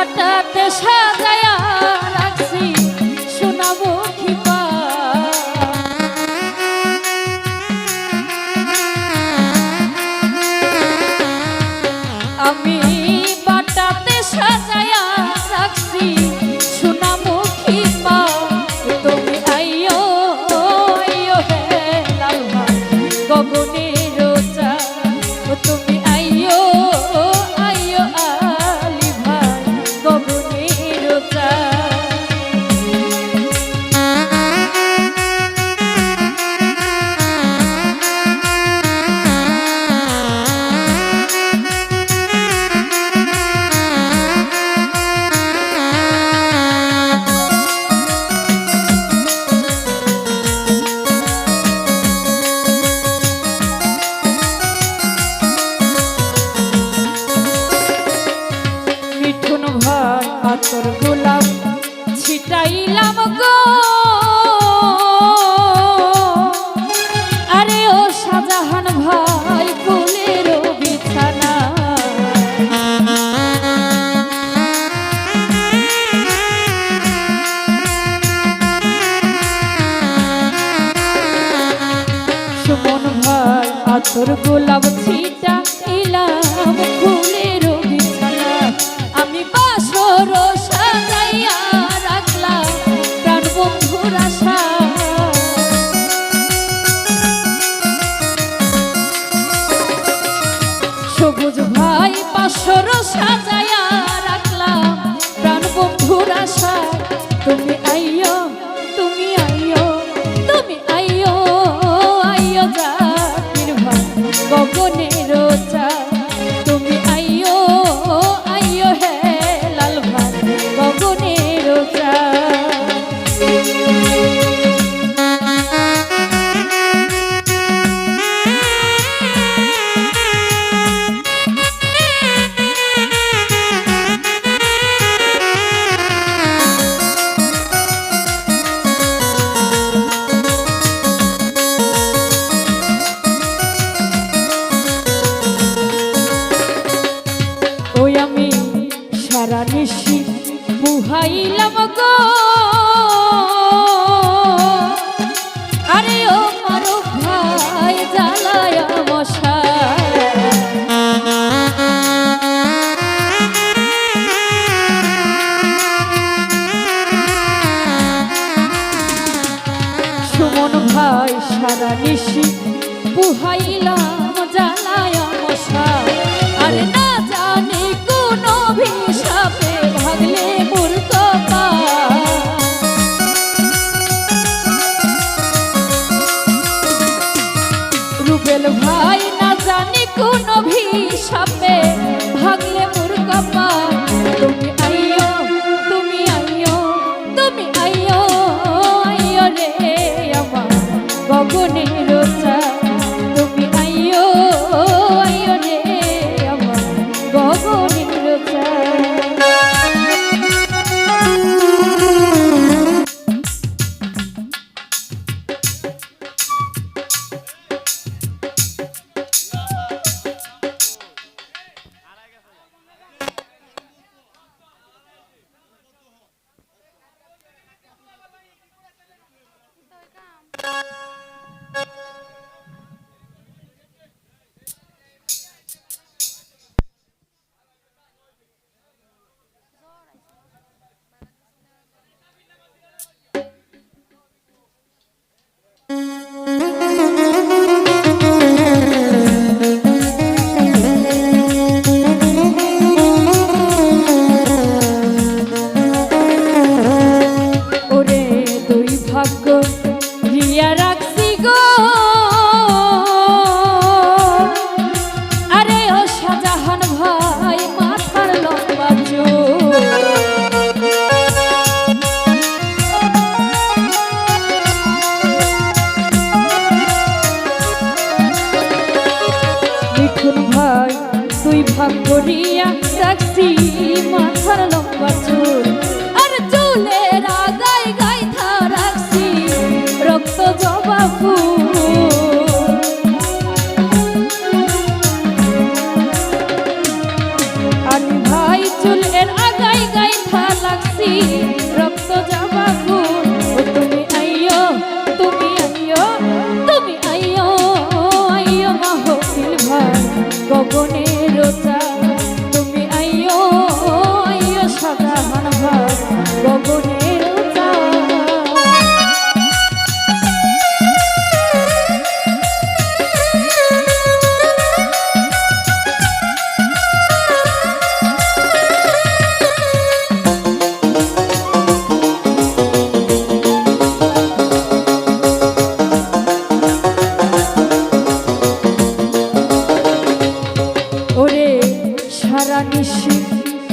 হঠাৎ সাদা তোর গোলাপ বুহাইলাম গো। আরে ও মারো ভাই, জ্বালায় মশা সুমন ভাই, সারা নিশি বুহাইলাম, জ্বালায় মশা আরে ভাই না জানি কোন হিসাবে ভাগলে মোর তুমি আইও তুমি আইও তুমি আইও আইও রে আমার গগনের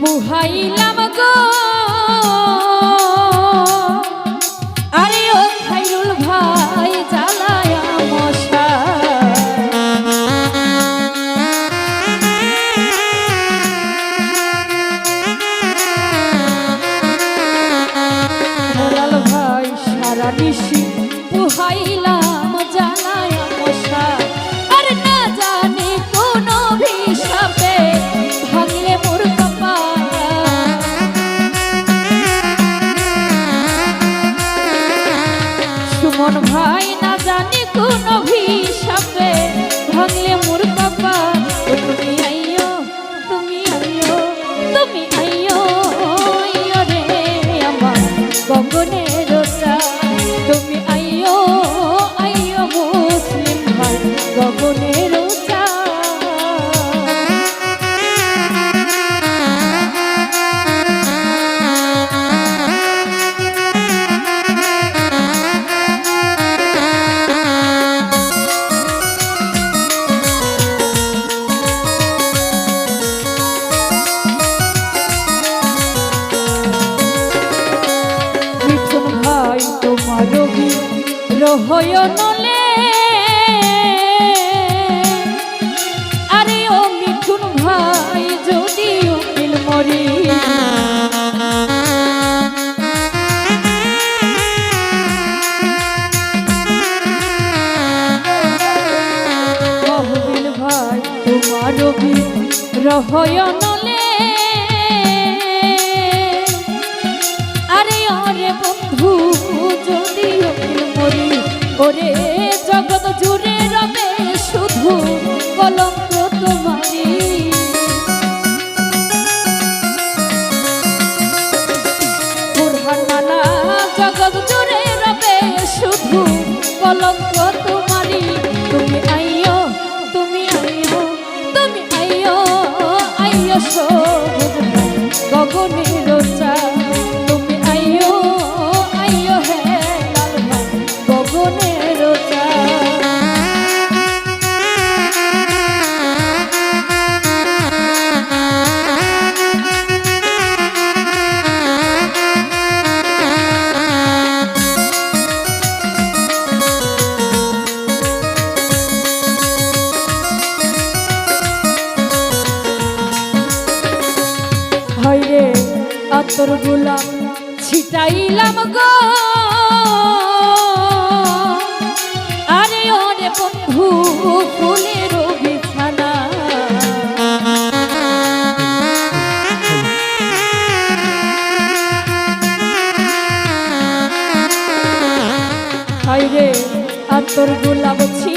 বুহাইলাম গো। আরে ও খাইরুল ভাই জ্বালায় মশা। ভাই সারা নিশি বুহাইলাম জানি রহয় নলে। আরে ও মিঠুন ভাই যদি উকিল মরি ভাই তোমার রহয় নলে। ওরে জগৎ জুড়ে রবে শুধু কলঙ্ক তোমারি বুরহান মালা জগৎ জুড়ে রবে শুধু কলঙ্ক তোমারি তুমি আইও তুমি আইও তুমি আইও আইও সবুজ। ভাই, আতর গোলাপ ছিটাইলাম গো। আরে ওরে বন্ধু ফুলের বিছানা। হইরে আতর গোলাপ ছিটা